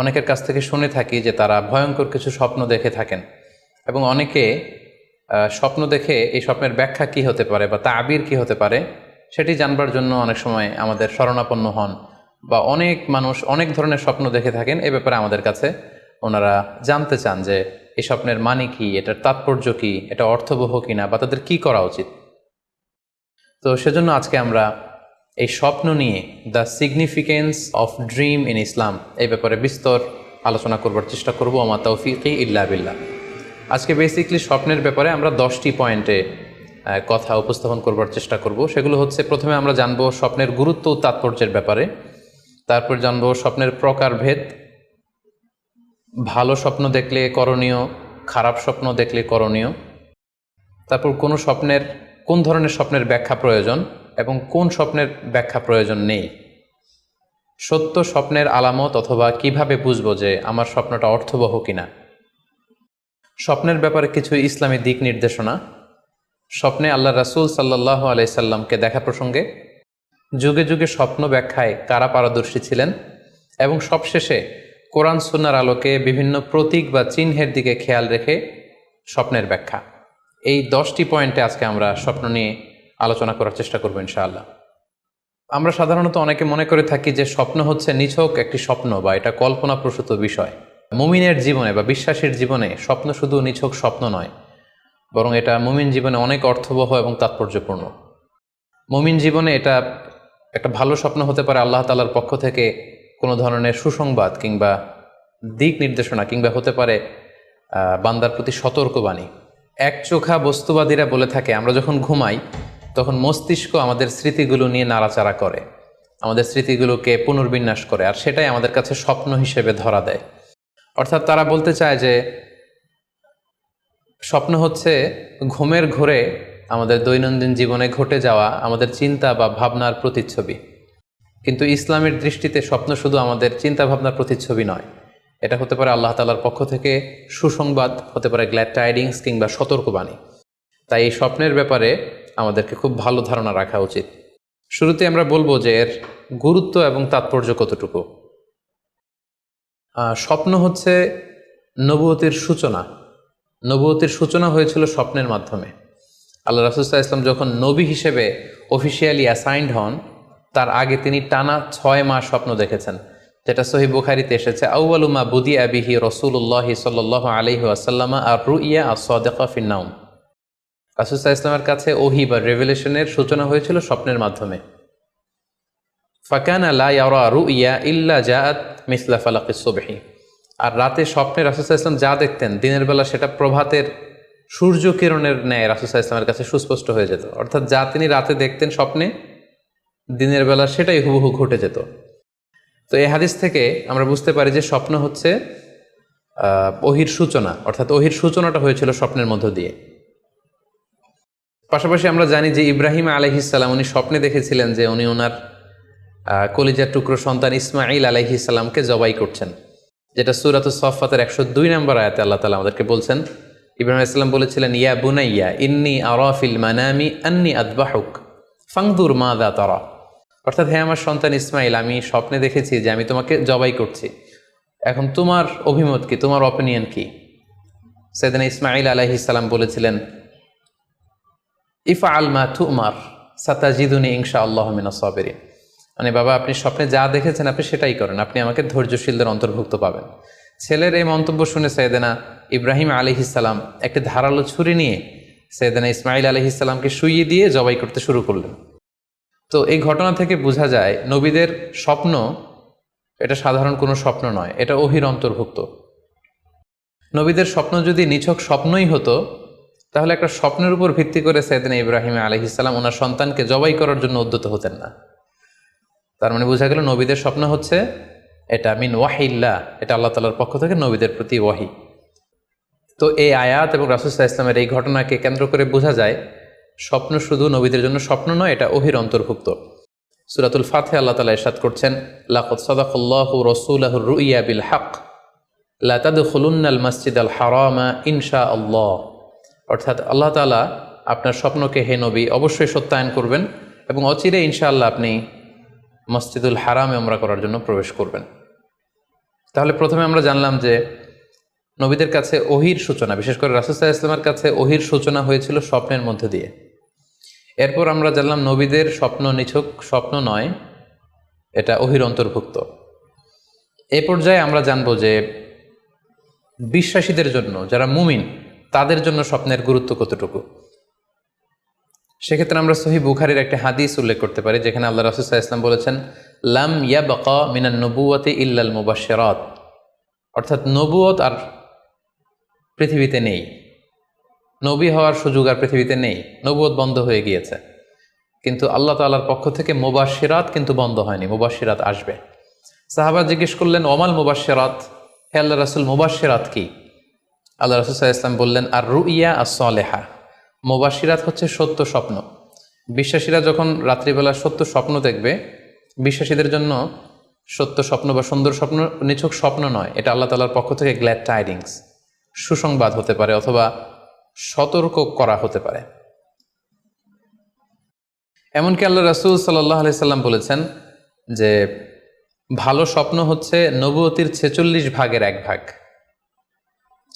অনেকের কাছ থেকে শুনে থাকি যে তারা ভয়ঙ্কর কিছু স্বপ্ন দেখে থাকেন এবং অনেকে স্বপ্ন দেখে এই স্বপ্নের ব্যাখ্যা কি হতে পারে বা তা আবির কি হতে পারে সেটি জানবার জন্য অনেক সময় আমাদের শরণাপন্ন হন বা অনেক মানুষ অনেক ধরনের স্বপ্ন দেখে থাকেন। এ ব্যাপারে আমাদের কাছে ওনারা জানতে চান যে এই স্বপ্নের মানে কি, এটার তাৎপর্য কি, এটা অর্থবহ কিনা বা তাদের কি করা উচিত। তো সেজন্য আজকে আমরা এই স্বপ্ন নিয়ে the significance of dream in Islam এই ব্যাপারে বিস্তর আলোচনা করবার চেষ্টা করব আমার তৌফিকি ইল্লা বিল্লাহ। আজকে বেসিকলি স্বপ্নের ব্যাপারে আমরা দশটি পয়েন্টে কথা উপস্থাপন করবার চেষ্টা করব। সেগুলো হচ্ছে প্রথমে আমরা জানব স্বপ্নের গুরুত্ব ও তাৎপর্যের ব্যাপারে। তারপর জানব স্বপ্নের প্রকারভেদ ভালো স্বপ্ন দেখলে করণীয়, খারাপ স্বপ্ন দেখলে করণীয়। তারপর কোনো স্বপ্নের, কোন ধরনের স্বপ্নের ব্যাখ্যা প্রয়োজন? এবং কোন স্বপ্নের ব্যাখ্যা প্রয়োজন নেই? সত্য স্বপ্নের আলামত অথবা কীভাবে বুঝব যে আমার স্বপ্নটা অর্থবহ কিনা? স্বপ্নের ব্যাপারে কিছু ইসলামী দিক নির্দেশনা। স্বপ্নে আল্লাহ রাসূল সাল্লাহ আলাইসাল্লামকে দেখা প্রসঙ্গে, যুগে যুগে স্বপ্ন ব্যাখ্যায় কারা পারদর্শী ছিলেন এবং সবশেষে কোরআন সুন্নার আলোকে বিভিন্ন প্রতীক বা চিহ্নের দিকে খেয়াল রেখে স্বপ্নের ব্যাখ্যা। এই দশটি পয়েন্টে আজকে আমরা স্বপ্ন নিয়ে আলোচনা করার চেষ্টা করব ইনশাআল্লাহ। আমরা সাধারণত অনেকে মনে করে থাকি যে স্বপ্ন হচ্ছে নিছক একটি স্বপ্ন বা এটা কল্পনাপ্রসূত বিষয়। মুমিনের জীবনে বা বিশ্বাসীর জীবনে স্বপ্ন শুধু নিছক স্বপ্ন নয়, বরং এটা মুমিন জীবনে অনেক অর্থবহ এবং তাৎপর্যপূর্ণ। মুমিন জীবনে এটা একটা ভালো স্বপ্ন হতে পারে আল্লাহ তালার পক্ষ থেকে কোনো ধরনের সুসংবাদ কিংবা দিক নির্দেশনা কিংবা হতে পারে বান্দার প্রতি সতর্কবাণী। এক চোখা বস্তুবাদীরা বলে থাকে, আমরা যখন ঘুমাই তখন মস্তিষ্ক আমাদের স্মৃতিগুলো নিয়ে নাড়াচাড়া করে। আমাদের স্মৃতিগুলোকে পুনর্বিন্যাস করে, আর সেটাই আমাদের কাছে স্বপ্ন হিসেবে ধরা দেয়। অর্থাৎ তারা বলতে চায় যে, স্বপ্ন হচ্ছে ঘুমের ঘোরে আমাদের দৈনন্দিন জীবনে ঘটে যাওয়া আমাদের চিন্তা বা ভাবনার প্রতিচ্ছবি। কিন্তু ইসলামের দৃষ্টিতে স্বপ্ন শুধু আমাদের চিন্তা ভাবনার প্রতিচ্ছবি নয়। এটা হতে পারে আল্লাহ তালার পক্ষ থেকে সুসংবাদ, হতে পারে গ্ল্যাড টাইডিংস কিংবা সতর্কবাণী। তাই এই স্বপ্নের ব্যাপারে আমাদেরকে খুব ভালো ধারণা রাখা উচিত। শুরুতে আমরা বলব যে এর গুরুত্ব এবং তাৎপর্য কতটুকু? স্বপ্ন হচ্ছে নবুয়তির সূচনা। নবুয়তির সূচনা হয়েছিল স্বপ্নের মাধ্যমে। আল্লাহ রাসুল্লাহ ইসলাম যখন নবী হিসেবে অফিসিয়ালি অ্যাসাইন্ড হন, তার আগে তিনি টানা ছয় মাস স্বপ্ন দেখেছেন। যেটা সহি বুখারিতে এসেছে আউআলুমা বুদি আবিহি রসুল্লাহি সাল আলহি আসাল্লামা আর রু ইয়া আসদেকা ফিন্নাউম রাসুল্লাহ ইসলামের কাছে ওহি বা রেভেলেশনের সূচনা হয়েছিল স্বপ্নের মাধ্যমে। ফাকান আলা ইয়ারা রু ইয়া ইল্লা জাআত মিসলা ফালাকি সুবহি। আর রাতে স্বপ্নে রাসুল্লাহ ইসলাম যা দেখতেন, দিনের বেলা সেটা প্রভাতের সূর্য কিরণের ন্যায় রাসুল্লাহ ইসলামের কাছে সুস্পষ্ট হয়ে যেত। অর্থাৎ যা তিনি রাতে দেখতেন স্বপ্নে, দিনের বেলা সেটাই হুবহু ঘটে যেত। তো এই হাদিস থেকে আমরা বুঝতে পারি যে স্বপ্ন হচ্ছে ওহির সূচনা, অর্থাৎ ওহির সূচনাটা হয়েছিল স্বপ্নের মধ্য দিয়ে। পাশাপাশি আমরা জানি যে ইব্রাহিম আলহিসাল্লাম উনি স্বপ্নে দেখেছিলেন যে উনি ওনার কলিজার টুকরো সন্তান ইসমাইল আলহিসাল্লামকে জবাই করছেন, যেটা সুরাত সফাতের একশো দুই নম্বর আয়াতে আল্লাহ তালা আমাদেরকে বলছেন। ইব্রাহিম ইসলাম বলেছিলেন, ইয়া বুনাইয়া, ইন্নি আরাফিল মানামি আন্নি আদবাহুক, ফাংদুর মা দা তারা। অর্থাৎ হ্যাঁ আমার সন্তান ইসমাইল আমি স্বপ্নে দেখেছি যে আমি তোমাকে জবাই করছি। এখন তোমার অভিমত কি? তোমার অপিনিয়ন কি? সেদিন ইসমাইল আলাইহিসাল্লাম বলেছিলেন ইফা আল মা তুমার, সাতাজিদুনি ইনশা আল্লাহ মিনা সাবেরিন। মানে বাবা, আপনি স্বপ্নে যা দেখেছেন আপনি সেটাই করেন। আপনি আমাকে ধৈর্যশীলদের অন্তর্ভুক্ত পাবেন। ছেলের এই মন্তব্য শুনে সৈয়দেনা ইব্রাহিম আলিহিসাল্লাম একটি ধারালো ছুরি নিয়ে সৈয়দেনা ইসমাইল আলিহিসাল্লামকে শুইয়ে দিয়ে জবাই করতে শুরু করলেন। তো এই ঘটনা থেকে বোঝা যায়, নবীদের স্বপ্ন এটা সাধারণ কোনো স্বপ্ন নয়, এটা অহির অন্তর্ভুক্ত। নবীদের স্বপ্ন যদি নিছক স্বপ্নই হতো তাহলে একটা স্বপ্নের উপর ভিত্তি করে সৈয়দিন ইব্রাহিম আলহিসাল্লাম ওনার সন্তানকে জবাই করার জন্য উদ্যত হতেন না। তার মানে বোঝা গেল নবীদের স্বপ্ন হচ্ছে এটা মিন ওয়াহিল্লা এটা আল্লাহ তালার পক্ষ থেকে নবীদের প্রতি ওয়াহি। তো এই আয়াত এবং রাসুসাহ ইসলামের এই ঘটনাকে কেন্দ্র করে বোঝা যায়, স্বপ্ন শুধু নবীদের জন্য স্বপ্ন নয়, এটা ওহির অন্তর্ভুক্ত। সুরাতুল ফাতে আল্লাহ তালা ইরশাদ করছেন লাকত রসুলাহ রুইয়া বিল হক লাতাদ খুলুন্নাল মসজিদ আল হারামা ইনশা আল্লাহ অর্থাৎ আল্লাহ তালা আপনার স্বপ্নকে হে নবী অবশ্যই সত্যায়ন করবেন এবং অচিরে ইনশাআল্লাহ আপনি মসজিদুল হারামে আমরা করার জন্য প্রবেশ করবেন। তাহলে প্রথমে আমরা জানলাম যে নবীদের কাছে ওহির সূচনা, বিশেষ করে রাসুসাহ ইসলামের কাছে ওহির সূচনা হয়েছিল স্বপ্নের মধ্যে দিয়ে। এরপর আমরা জানলাম নবীদের স্বপ্ন নিছক স্বপ্ন নয়, এটা ওহির অন্তর্ভুক্ত। এ পর্যায়ে আমরা জানব যে বিশ্বাসীদের জন্য, যারা মুমিন তাদের জন্য স্বপ্নের গুরুত্ব কতটুকু? সেক্ষেত্রে আমরা সহি বুখারির একটা হাদিস উল্লেখ করতে পারি, যেখানে আল্লাহ রাসুসাহ ইসলাম বলেছেন, লাম ইয়া বকা মিনান নবুয়তে ইল্লাল মুবাশেরাত অর্থাৎ নবুয়ত আর পৃথিবীতে নেই। নবী হওয়ার সুযোগ আর পৃথিবীতে নেই। নবুয়ত বন্ধ হয়ে গিয়েছে। কিন্তু আল্লাহ তাল্লার পক্ষ থেকে মুবাশিরাত কিন্তু বন্ধ হয়নি মুবাশিরাত আসবে। সাহাবা জিজ্ঞেস করলেন, ওমাল মুবাশিরাত হে আল্লাহ রাসুল মুবাশিরাত কি? আল্লাহ রাসুল সাহা ইসলাম বললেন আর রুইয়া আর সলেহা মুবাশিরাত হচ্ছে সত্য স্বপ্ন। বিশ্বাসীরা যখন রাত্রিবেলা সত্য স্বপ্ন দেখবে, বিশ্বাসীদের জন্য সত্য স্বপ্ন বা সুন্দর স্বপ্ন নিছক স্বপ্ন নয়, এটা আল্লাহ তালার পক্ষ থেকে গ্ল্যাড টাইডিংস সুসংবাদ হতে পারে অথবা সতর্ক করা হতে পারে। এমনকি আল্লাহ রাসুল সাল্লাহ আলি সাল্লাম বলেছেন যে, ভালো স্বপ্ন হচ্ছে নবতির ছেচল্লিশ ভাগের এক ভাগ।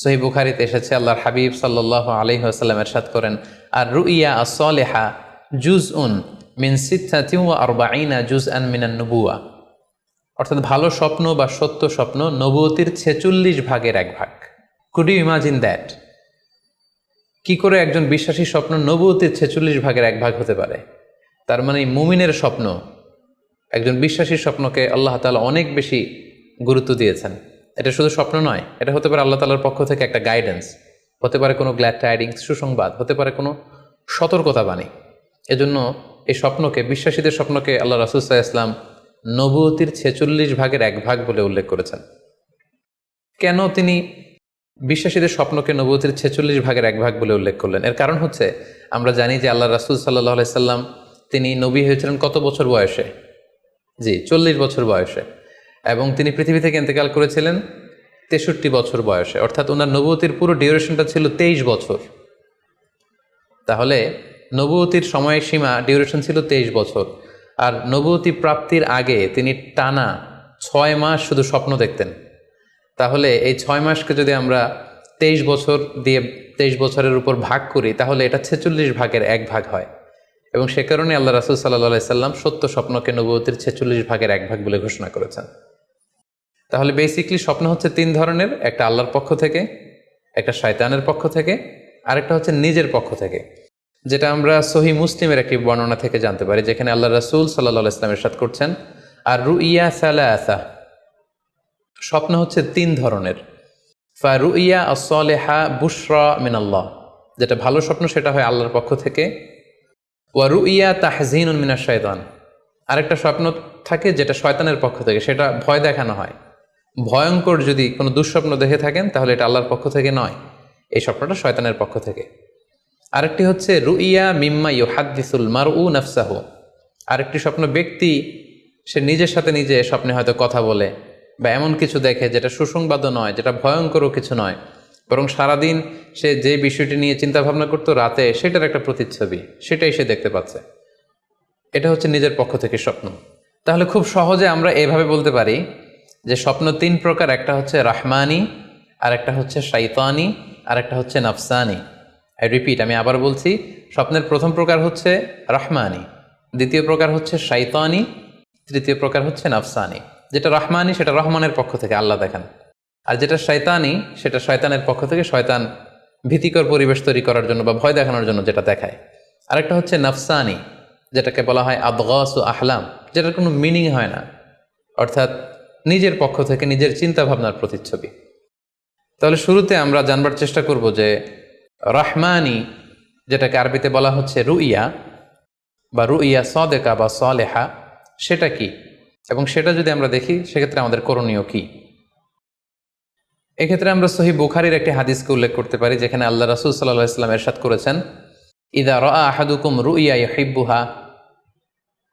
সহি বুখারিতে এসেছে, আল্লাহর হাবিব সাল্লাহ আলহিহাসাল্লাম এরশাদ করেন, আর রুইয়া আসলেহা জুজ উন মিন সিদ্ধাতিউ আর বাইনা জুজ আন মিনান নবুয়া অর্থাৎ ভালো স্বপ্ন বা সত্য স্বপ্ন নবতির ছেচল্লিশ ভাগের এক ভাগ। কুড ইউ ইমাজিন দ্যাট কি করে একজন বিশ্বাসী স্বপ্ন নবতির ছেচল্লিশ ভাগের এক ভাগ হতে পারে? তার মানে মুমিনের স্বপ্ন, একজন বিশ্বাসীর স্বপ্নকে আল্লাহ তালা অনেক বেশি গুরুত্ব দিয়েছেন। এটা শুধু স্বপ্ন নয়, এটা হতে পারে আল্লাহ তালার পক্ষ থেকে একটা গাইডেন্স হতে পারে কোনো গ্ল্যাড টাইডিংস সুসংবাদ, হতে পারে কোনো সতর্কতা বাণী এজন্য এই স্বপ্নকে, বিশ্বাসীদের স্বপ্নকে আল্লাহ রাসুসাহ ইসলাম নবতির ছেচল্লিশ ভাগের এক ভাগ বলে উল্লেখ করেছেন। কেন তিনি বিশ্বাসীদের স্বপ্নকে নবতির ছেচল্লিশ ভাগের এক ভাগ বলে উল্লেখ করলেন? এর কারণ হচ্ছে, আমরা জানি যে আল্লাহ রাসুল সাল্লাহ আলাইসাল্লাম তিনি নবী হয়েছিলেন কত বছর বয়সে? জি, চল্লিশ বছর বয়সে। এবং তিনি পৃথিবী থেকে ইন্তেকাল করেছিলেন তেষট্টি বছর বয়সে। অর্থাৎ ওনার নবতির পুরো ডিউরেশনটা ছিল তেইশ বছর। তাহলে নবতির সময়সীমা ডিউরেশন ছিল তেইশ বছর। আর নবতী প্রাপ্তির আগে তিনি টানা ছয় মাস শুধু স্বপ্ন দেখতেন। তাহলে এই ছয় মাসকে যদি আমরা তেইশ বছর দিয়ে তেইশ বছরের উপর ভাগ করি, তাহলে এটা ছেচল্লিশ ভাগের এক ভাগ হয়। এবং সে কারণে আল্লাহ রাসুল সাল্লাহ সাল্লাম সত্য স্বপ্নকে নবতির ছেচল্লিশ ভাগের এক ভাগ বলে ঘোষণা করেছেন। তাহলে বেসিকলি স্বপ্ন হচ্ছে তিন ধরনের, একটা আল্লাহর পক্ষ থেকে, একটা শয়তানের পক্ষ থেকে, আরেকটা হচ্ছে নিজের পক্ষ থেকে। যেটা আমরা সহি মুসলিমের একটি বর্ণনা থেকে জানতে পারি, যেখানে আল্লাহ রাসুল সাল্লাহ ইসলামের সাথ করছেন আর রু রুইয়া সালাসা স্বপ্ন হচ্ছে তিন ধরনের। ফা রু রুইয়া আসলেহা বুশরা মিনাল্লাহ যেটা ভালো স্বপ্ন সেটা হয় আল্লাহর পক্ষ থেকে। ওয়া রুইয়া তাহজিন মিনা শয়তান আরেকটা স্বপ্ন থাকে যেটা শয়তানের পক্ষ থেকে, সেটা ভয় দেখানো হয়। ভয়ঙ্কর যদি কোনো দুঃস্বপ্ন দেখে থাকেন, তাহলে এটা আল্লাহর পক্ষ থেকে নয়। এই স্বপ্নটা শয়তানের পক্ষ থেকে। আরেকটি হচ্ছে, রুইয়া মিম্মা ইউহাদ্দিসুল মার উ নফসাহু। আরেকটি স্বপ্ন ব্যক্তি, সে নিজের সাথে নিজে স্বপ্নে হয়তো কথা বলে বা এমন কিছু দেখে যেটা সুসংবাদও নয়, যেটা ভয়ঙ্করও কিছু নয়। বরং সারাদিন সে যে বিষয়টি নিয়ে চিন্তা ভাবনা করতো, রাতে সেটার একটা প্রতিচ্ছবি, সেটাই সে দেখতে পাচ্ছে। এটা হচ্ছে নিজের পক্ষ থেকে স্বপ্ন। তাহলে খুব সহজে আমরা এভাবে বলতে পারি যে স্বপ্ন তিন প্রকার, একটা হচ্ছে রাহমানি আর একটা হচ্ছে শাইতানি আর একটা হচ্ছে নাফসানি। আই রিপিট আমি আবার বলছি, স্বপ্নের প্রথম প্রকার হচ্ছে রাহমানি, দ্বিতীয় প্রকার হচ্ছে শাইতানি, তৃতীয় প্রকার হচ্ছে নাফসানি। যেটা রহমানি, সেটা রহমানের পক্ষ থেকে, আল্লাহ দেখেন। আর যেটা শয়তানি সেটা শয়তানের পক্ষ থেকে শয়তান ভীতিকর পরিবেশ তৈরি করার জন্য বা ভয় দেখানোর জন্য যেটা দেখায়। আরেকটা হচ্ছে নাফসানি, যেটাকে বলা হয় আদগাস আহলাম, যেটার কোনো মিনিং হয় না। অর্থাৎ নিজের পক্ষ থেকে নিজের চিন্তা ভাবনার প্রতিচ্ছবি। তাহলে শুরুতে আমরা জানবার চেষ্টা করব যে রহমানি, যেটাকে আরবিতে বলা হচ্ছে রুইয়া বা রুইয়া সদেকা বা সলেহা, সেটা কি? এবং সেটা যদি আমরা দেখি, সেক্ষেত্রে আমাদের করণীয় কি? এক্ষেত্রে আমরা সহি বুখারির একটি হাদিসকে উল্লেখ করতে পারি, যেখানে আল্লাহ রাসুল সাল্লাহ ইসলাম এরশাদ করেছেন, ইদা রা আহাদুকুম রুইয়া ইহিব্বুহা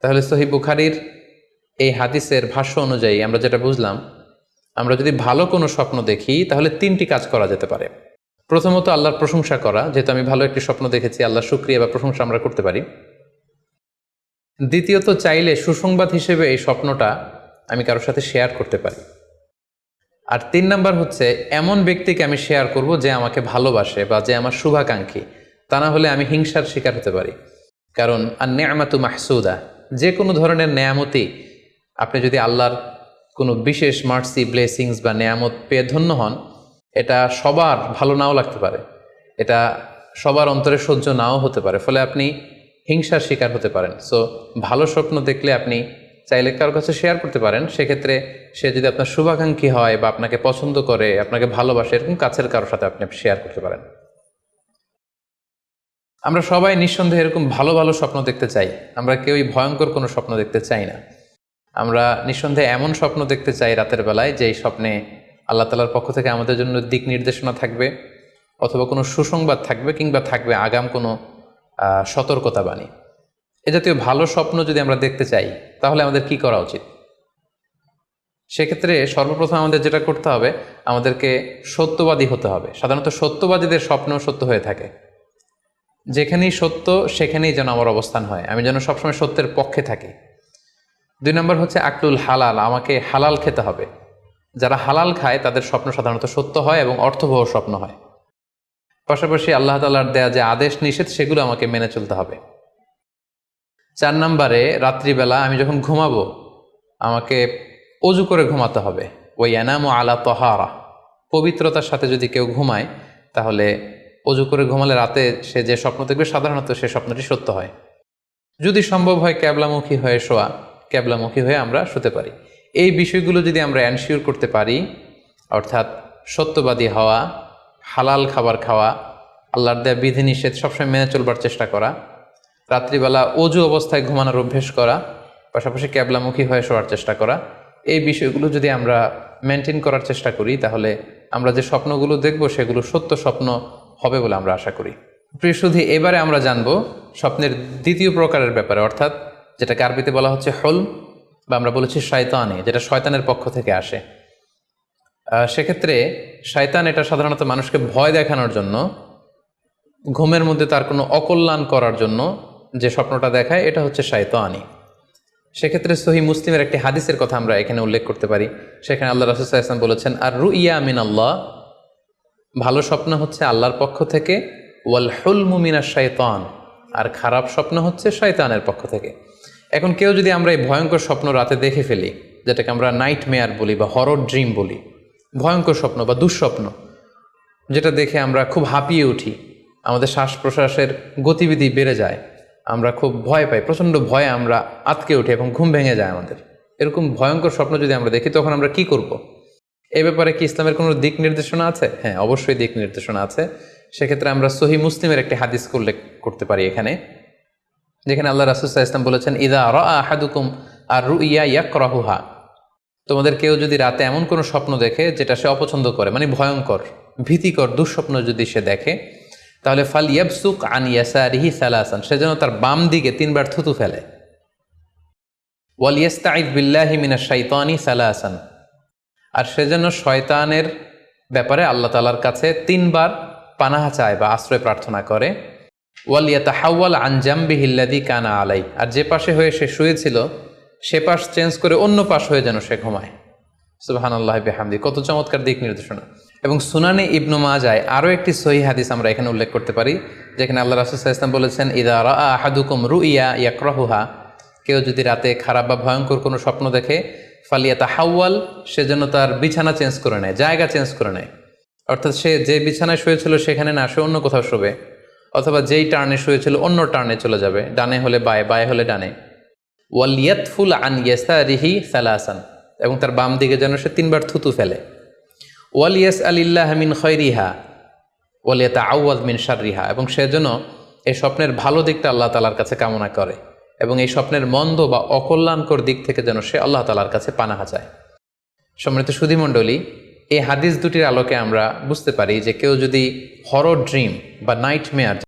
তাহলে সহি বুখারির এই হাদিসের ভাষ্য অনুযায়ী আমরা যেটা বুঝলাম, আমরা যদি ভালো কোনো স্বপ্ন দেখি, তাহলে তিনটি কাজ করা যেতে পারে। প্রথমত আল্লাহর প্রশংসা করা, যেহেতু আমি ভালো একটি স্বপ্ন দেখেছি আল্লাহ শুক্রিয়া বা প্রশংসা আমরা করতে পারি। দ্বিতীয়ত চাইলে সুসংবাদ হিসেবে এই স্বপ্নটা আমি কারোর সাথে শেয়ার করতে পারি। আর তিন নাম্বার হচ্ছে, এমন ব্যক্তিকে আমি শেয়ার করব যে আমাকে ভালোবাসে বা যে আমার শুভাকাঙ্ক্ষী। তা না হলে আমি হিংসার শিকার হতে পারি। কারণ আর নেয়ামাতু মাহসুদা যে কোনো ধরনের নেয়ামতি আপনি যদি আল্লাহর কোনো বিশেষ মার্সি ব্লেসিংস বা নেয়ামত পেয়ে ধন্য হন, এটা সবার ভালো নাও লাগতে পারে। এটা সবার অন্তরে সহ্য নাও হতে পারে। ফলে আপনি হিংসার শিকার হতে পারেন। সো ভালো স্বপ্ন দেখলে আপনি চাইলে কারোর কাছে শেয়ার করতে পারেন। সেক্ষেত্রে সে যদি আপনার শুভাকাঙ্ক্ষী হয় বা আপনাকে পছন্দ করে, আপনাকে ভালোবাসে, এরকম কাছের কারোর সাথে আপনি শেয়ার করতে পারেন। আমরা সবাই নিঃসন্দেহে এরকম ভালো ভালো স্বপ্ন দেখতে চাই। আমরা কেউই ভয়ঙ্কর কোনো স্বপ্ন দেখতে চাই না। আমরা নিঃসন্দেহে এমন স্বপ্ন দেখতে চাই রাতের বেলায় যে এই স্বপ্নে আল্লাহ তালার পক্ষ থেকে আমাদের জন্য দিক নির্দেশনা থাকবে, অথবা কোনো সুসংবাদ থাকবে, কিংবা থাকবে আগাম কোনো সতর্কতা বাণী এ জাতীয় ভালো স্বপ্ন যদি আমরা দেখতে চাই, তাহলে আমাদের কি করা উচিত? সেক্ষেত্রে সর্বপ্রথম আমাদের যেটা করতে হবে, আমাদেরকে সত্যবাদী হতে হবে। সাধারণত সত্যবাদীদের স্বপ্ন সত্য হয়ে থাকে। যেখানেই সত্য, সেখানেই যেন আমার অবস্থান হয়। আমি যেন সবসময় সত্যের পক্ষে থাকি। দুই নম্বর হচ্ছে আকলুল হালাল, আমাকে হালাল খেতে হবে। যারা হালাল খায়, তাদের স্বপ্ন সাধারণত সত্য হয় এবং অর্থবহ স্বপ্ন হয়। পাশাপাশি আল্লাহ তালার দেয়া যে আদেশ নিষেধ, সেগুলো আমাকে মেনে চলতে হবে। চার নম্বরে, রাত্রিবেলা আমি যখন ঘুমাবো, আমাকে অজু করে ঘুমাতে হবে। ওই এনাম আলা তহারা। পবিত্রতার সাথে যদি কেউ ঘুমায়, তাহলে অজু করে ঘুমালে রাতে সে যে স্বপ্ন দেখবে, সাধারণত সে স্বপ্নটি সত্য হয়। যদি সম্ভব হয় ক্যাবলামুখী হয়ে শোয়া, ক্যাবলামুখী হয়ে আমরা শুতে পারি। এই বিষয়গুলো যদি আমরা অ্যানশিওর করতে পারি, অর্থাৎ সত্যবাদী হওয়া, হালাল খাবার খাওয়া, আল্লাহর দেয়া বিধিনিষেধ সবসময় মেনে চলবার চেষ্টা করা, রাত্রিবেলা অজু অবস্থায় ঘুমানোর অভ্যেস করা, পাশাপাশি ক্যাবলামুখী হয়ে শোয়ার চেষ্টা করা, এই বিষয়গুলো যদি আমরা মেনটেন করার চেষ্টা করি, তাহলে আমরা যে স্বপ্নগুলো দেখব, সেগুলো সত্য স্বপ্ন হবে বলে আমরা আশা করি। প্রিয় শুধু এবারে আমরা জানব স্বপ্নের দ্বিতীয় প্রকারের ব্যাপারে, অর্থাৎ যেটাকে আরবিতে বলা হচ্ছে হল বা আমরা বলেছি শয়তানি, যেটা শয়তানের পক্ষ থেকে আসে। সেক্ষেত্রে শয়তান এটা সাধারণত মানুষকে ভয় দেখানোর জন্য, ঘুমের মধ্যে তার কোনো অকল্যাণ করার জন্য যে স্বপ্নটা দেখায়, এটা হচ্ছে শায়তানি। সেক্ষেত্রে সহি মুসলিমের একটি হাদিসের কথা আমরা এখানে উল্লেখ করতে পারি। সেখানে আল্লাহ ইসলাম বলেছেন, আর রু ইয়া মিন আল্লাহ ভালো স্বপ্ন হচ্ছে আল্লাহর পক্ষ থেকে, ওয়াল হুল মুমিনা শায়তান আর খারাপ স্বপ্ন হচ্ছে শয়তানের পক্ষ থেকে এখন কেউ যদি আমরা এই ভয়ঙ্কর স্বপ্ন রাতে দেখে ফেলি, যেটাকে আমরা নাইট মেয়ার বলি বা হরর ড্রিম বলি, ভয়ঙ্কর স্বপ্ন বা দুঃস্বপ্ন, যেটা দেখে আমরা খুব হাঁপিয়ে উঠি, আমাদের শ্বাস প্রশ্বাসের গতিবিধি বেড়ে যায়, আমরা খুব ভয় পাই, প্রচণ্ড ভয়ে আমরা আতকে উঠি এবং ঘুম ভেঙে যায় আমাদের এরকম ভয়ঙ্কর স্বপ্ন যদি আমরা দেখি, তখন আমরা কি করব। এ ব্যাপারে কি ইসলামের কোনো দিক নির্দেশনা আছে? হ্যাঁ অবশ্যই দিক নির্দেশনা আছে। সেক্ষেত্রে আমরা সহি মুসলিমের একটি হাদিস উল্লেখ করতে পারি এখানে, যেখানে আল্লাহ রাসুসাহ ইসলাম বলেছেন, ইদা র আহাদুকুম আর রু ইয়া ইয়াক রাহুহা তোমাদের কেউ যদি রাতে এমন কোনো স্বপ্ন দেখে যেটা সে অপছন্দ করে মানে ভয়ঙ্কর, ভীতিকর, দুঃস্বপ্ন যদি সে দেখে, তাহলে ফাল ইয়াবসুক আন ইয়াসারিহি সালাসান, সে যেন তার বাম দিকে তিনবার থুতু ফেলে। ওয়াল ইয়াস্তাইদ বিল্লাহি মিনা শাইতানি সালাসান। আর সে যেন শয়তানের ব্যাপারে আল্লাহ তালার কাছে তিনবার পানাহা চায় বা আশ্রয় প্রার্থনা করে। ওয়াল ইয়াতাহাওয়াল আনজাম্বি হিল্লাদি কানা আলাই আর যে পাশে হয়ে সে শুয়েছিল, সে পাশ চেঞ্জ করে অন্য পাশ হয়ে যেন সে ঘুমায়। সুবাহান আল্লাহ বেহামদি কত চমৎকার দিক নির্দেশনা। এবং সুনানে ইবনু মাজায় আরও একটি সহি হাদিস আমরা এখানে উল্লেখ করতে পারি, যেখানে আল্লাহ রাসুল ইসলাম বলেছেন, ইদা রা আহাদুকুম রু ইয়া ইয়াকরাহুহা। কেউ যদি রাতে খারাপ বা ভয়ঙ্কর কোনো স্বপ্ন দেখে ফালিয়াতা হাওয়াল সে যেন তার বিছানা চেঞ্জ করে নেয়, জায়গা চেঞ্জ করে নেয়। অর্থাৎ সে যে বিছানায় শুয়েছিল সেখানে না, সে অন্য কোথাও শোবে। অথবা যেই টার্নে শুয়েছিল, অন্য টার্নে চলে যাবে, ডানে হলে বায়ে বায়ে হলে ডানে। ওয়ালিয়াতফুল আন ইয়াসা রিহি সালাসান, এবং তার বাম দিকে যেন সে তিনবার থুতু ফেলে। ওয়ালিয়াস আলিল্লাহ মিন খৈরিহা ওয়ালিয়াতা আউয়াদ মিন শাররিহা, এবং সে যেন এই স্বপ্নের ভালো দিকটা আল্লাহ তালার কাছে কামনা করে। এবং এই স্বপ্নের মন্দ বা অকল্যাণকর দিক থেকে যেন সে আল্লাহ তালার কাছে পানাহা চায়। সম্মানিত সুধীমণ্ডলী, এই হাদিস দুটির আলোকে আমরা বুঝতে পারি যে কেউ যদি হরর ড্রিম বা নাইট মেয়ার